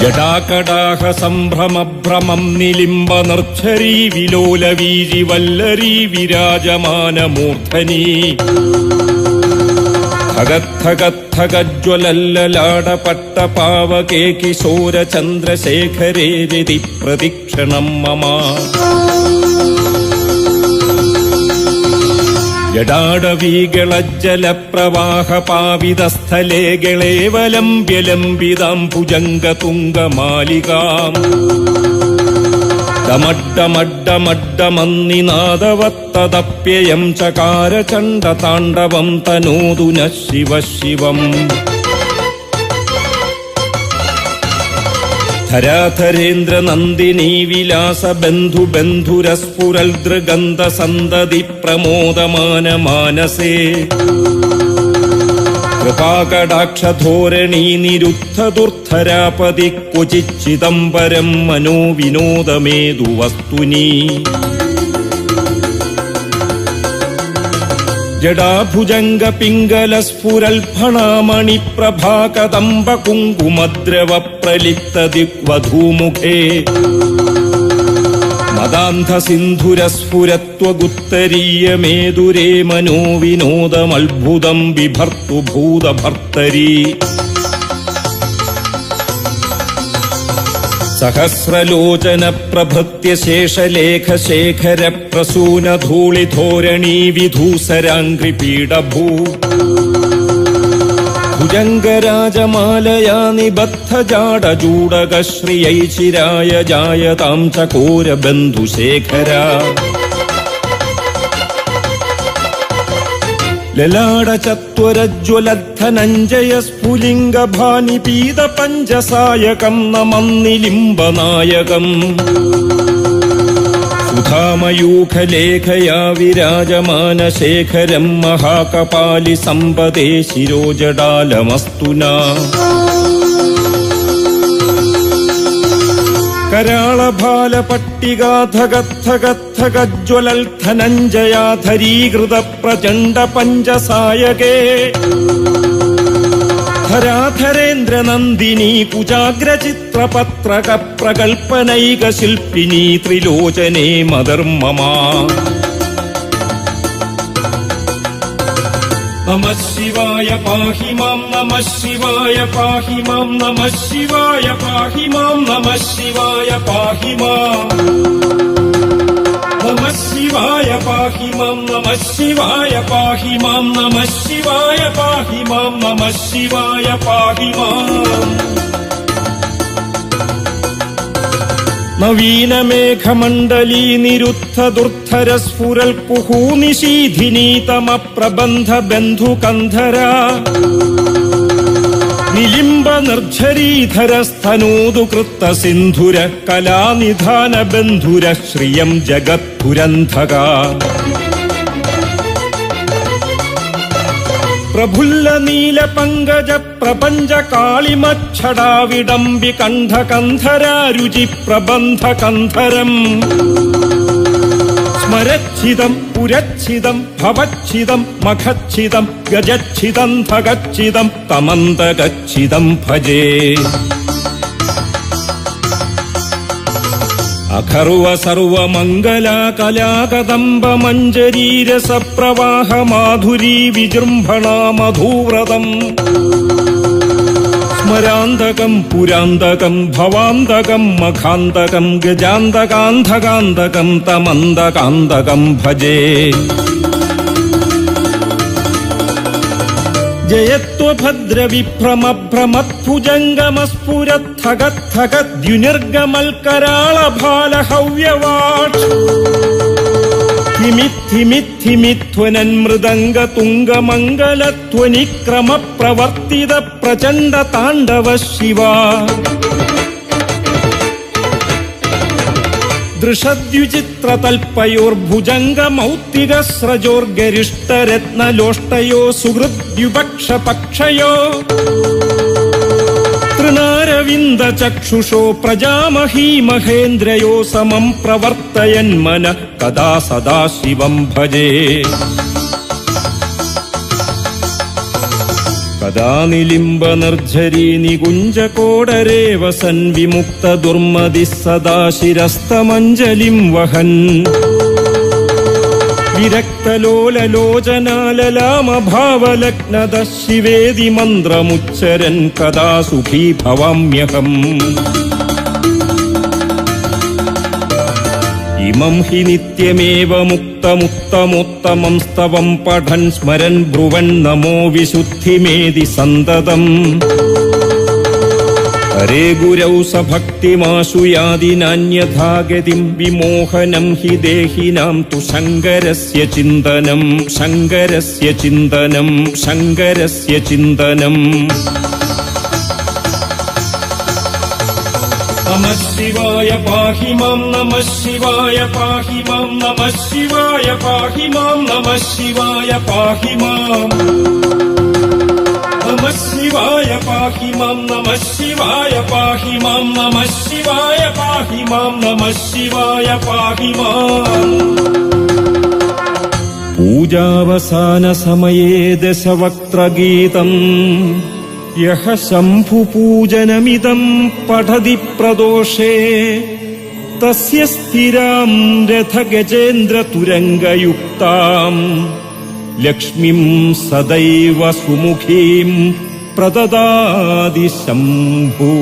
ജടാകടാഹ സംഭ്രമഭ്രമം നിലിംബ നിർച്ഛരീ വിലോല വീരി വല്ലരീ വിരാജമാന മൂർധനീ. ഖഗദ്ധഗദ്ധഗജ്വലല്ലലാട പട്ടപാവകേ കിശോര ചന്ദ്രശേഖരേ രതി പ്രദക്ഷിണം മമ. ജടാടവീകളജ്ജലപ്രവാഹപാവിതസ്ഥലേ ഗളേവലംബ്യലംബിതാം ഭുജംഗതുംഗമാലികാം ഡമഡ്ഡമഡ്ഡമഡ്ഡമന്നിനാദവത്തതപ്യയം ചകാരചണ്ഡതാണ്ഡവം തനോതുന ശിവ ശിവം ധരാധരേന്ദ്ര നന്ദിനീ വിലാസ ബന്ധു ബന്ധുരസ്ഫുരൽ ദൃഗന്ധ സന്തതി പ്രമോദമാന മാനസേ കൃപാകടാക്ഷധോരണീ നിരുദ്ധ ദുർധരാപതി ക്വചിച്ചിദംബരം മനോവിനോദമേതു വസ്തുനി. ജഡാഭുജംഗ പിംഗല സ്ഫുരൽഫണാമണി പ്രഭാകദംബ കുങ്കുമദ്രവ പ്രലിപ്ത ദിഗ്വധൂമുഖേ മദാന്ധസിന്ധുരസ്ഫുരത്വഗുത്തരീയമേതുരേ മനോവിനോദമത്ഭുതം വിഭർത്തു ഭൂതഭർത്തരീ സഹസ്രലോചന പ്രഭൃത്യശേഷലേഖശേഖര പ്രസൂനധൂളിധോരണീ വിധൂസരാംഗ്രി പീഠഭൂ ഭുജംഗരാജമാലയാ നിബദ്ധജാടചൂടകശ്രിയൈചിരായ ജായതാം ച ലലാടചത്വരജ്വലദ്ധനഞ്ജയ സ്ഫുലിംഗഭാനിപീത പഞ്ചസായകം നമന്നിലിംബനായകം സുധാമയൂഖലേഖയാ വിരാജമാനശേഖരം മഹാകപാലി സമ്പദേ ശിരോജടാലമസ്തുനാ കരാളഭാല പട്ടികാധഗദ്ധഗദ്ധഗജ്വലൽ ധനഞ്ജയാധരീകൃത പ്രചണ്ഡ പഞ്ചസായകേ ധരാധരേന്ദ്ര നന്ദിനി കുജാഗ്രചിത്രപത്രക പ്രകൽപ്പനൈക ശില്പിനി ത്രിലോചനേ മദർമമാ നമ ശിവായ പാഹി മാം നമ ശിവായ പാഹി മാം നമ ശിവായ പാഹി മാം നമ ശിവായ പാഹി മാം നമ ശിവായ പാഹി മാം നമ ശിവായ പാഹി മാം നമ ശിവായ പാഹി മാം നമ ശിവായ പാഹി മാം നവീനമേഘമണ്ഡലീ നിരുദ്ധദുർധരസ്ഫുരൽ കുഹൂനിശീധിനീതമപ്രബന്ധ ബന്ധുകന്ധര നിലിംബ നിർജരീധര നിർജരീധരസ്തനൂതുകൃത്ത സിന്ധുര കലാനിധാന ബന്ധുര ശ്രിയം ജഗത്പുരന്ധക. പ്രഫുല്ല നീല പങ്കജ പ്രപഞ്ച കാളിമക്ഷടാവിടംബി കണ്ഠ കന്ധരാരുചി പ്രബന്ധ കന്ധരം. സ്മരച്ഛിതം പുരച്ഛിതം ഭവച്ഛിതം മഖച്ഛിതം ഗജച്ഛിതം ഭഗച്ഛിതം തമന്തകച്ഛിതം ഭജേ. അഖർവ സർവമംഗല കലാകദംബ മഞ്ജരീരസ പ്രവാഹ മാധുരീ വിജൃംഭണ മധൂവ്രതം. സ്മരാന്തകം പുരാന്തകം ഭവാന്തകം മഖാന്തകം ഗജാന്തകാന്ധകാന്തകം തമന്തകാന്തകം ഭജേ. ജയത്വഭദ്രവിഭ്രമഭ്രമഭ്രുജംഗമസ്ഫുരത്ഥഗത്ഥഗദ്യുനിർഗമൽകരാളഭാലഹവ്യവാക്ഷ ിമിത്ഥിമിത്ഥിമിത്വനന്മൃദംഗതുംഗമംഗലത്വനിക്രമപ്രവർത്തിത പ്രചണ്ഡ താണ്ഡവ ശിവ ദൃഷദ്യുചിത്രതൽപ്പയോർഭുജംഗമൗത്തികസ്രജോർഗരിഷ്ടരത്നലോഷ്ടയോ സുഹൃത് युभक्षपक्षयो तृणारविन्दचक्षुषो प्रजामही महेन्द्रयो समम् प्रवर्तयन्मन कदा सदा शिवम् भजे कदा निलिम्बनिर्झरी निकुञ्जकोडरेव सन्विमुक्तदुर्मदिः सदा शिरस्तमञ्जलिम् वहन् വിരക്തലോലലോചനാലലാമഭാവലഗ്നത ശിവേതി മന്ത്രമുച്ചരൻ കഥാ സുഖീ ഭവാമ്യഹം. ഇമം ഹി നിത്യമേവ മുക്തമുത്തമോത്തമം സ്തവം പഠൻ സ്മരൻ ബ്രുവൻ നമോ വിശുദ്ധിമേതി സന്തതം. ഹരേ ഗുരൗ സഭക്തിമാശു യാതി നാന്യഥാഗതിം വിമോഹനം ഹി ദേഹിനാം തു ശങ്കരസ്യ ചിന്തനം ശങ്കരസ്യ ചിന്തനം ശങ്കരസ്യ ചിന്തനം. നമ ശിവായ പാഹി മാം നമ ശിവായ പാഹി മാം നമ ശിവായ പാഹി മാം നമ ശിവായ പാഹി മാം. नमः शिवाय पाहि मां नमः शिवाय पाहि मां नमः शिवाय पाहि मां नमः शिवाय पाहि माम् पूजावसानसमये दशवक्त्रगीतम् यः शम्भुपूजनमिदम् पठति प्रदोषे तस्य स्थिराम् रथगजेन्द्रतुरङ्गयुक्ताम्। ലക്ഷ്മിം സദൈവ സുമുഖീം പ്രദദാതി ശംഭൂ.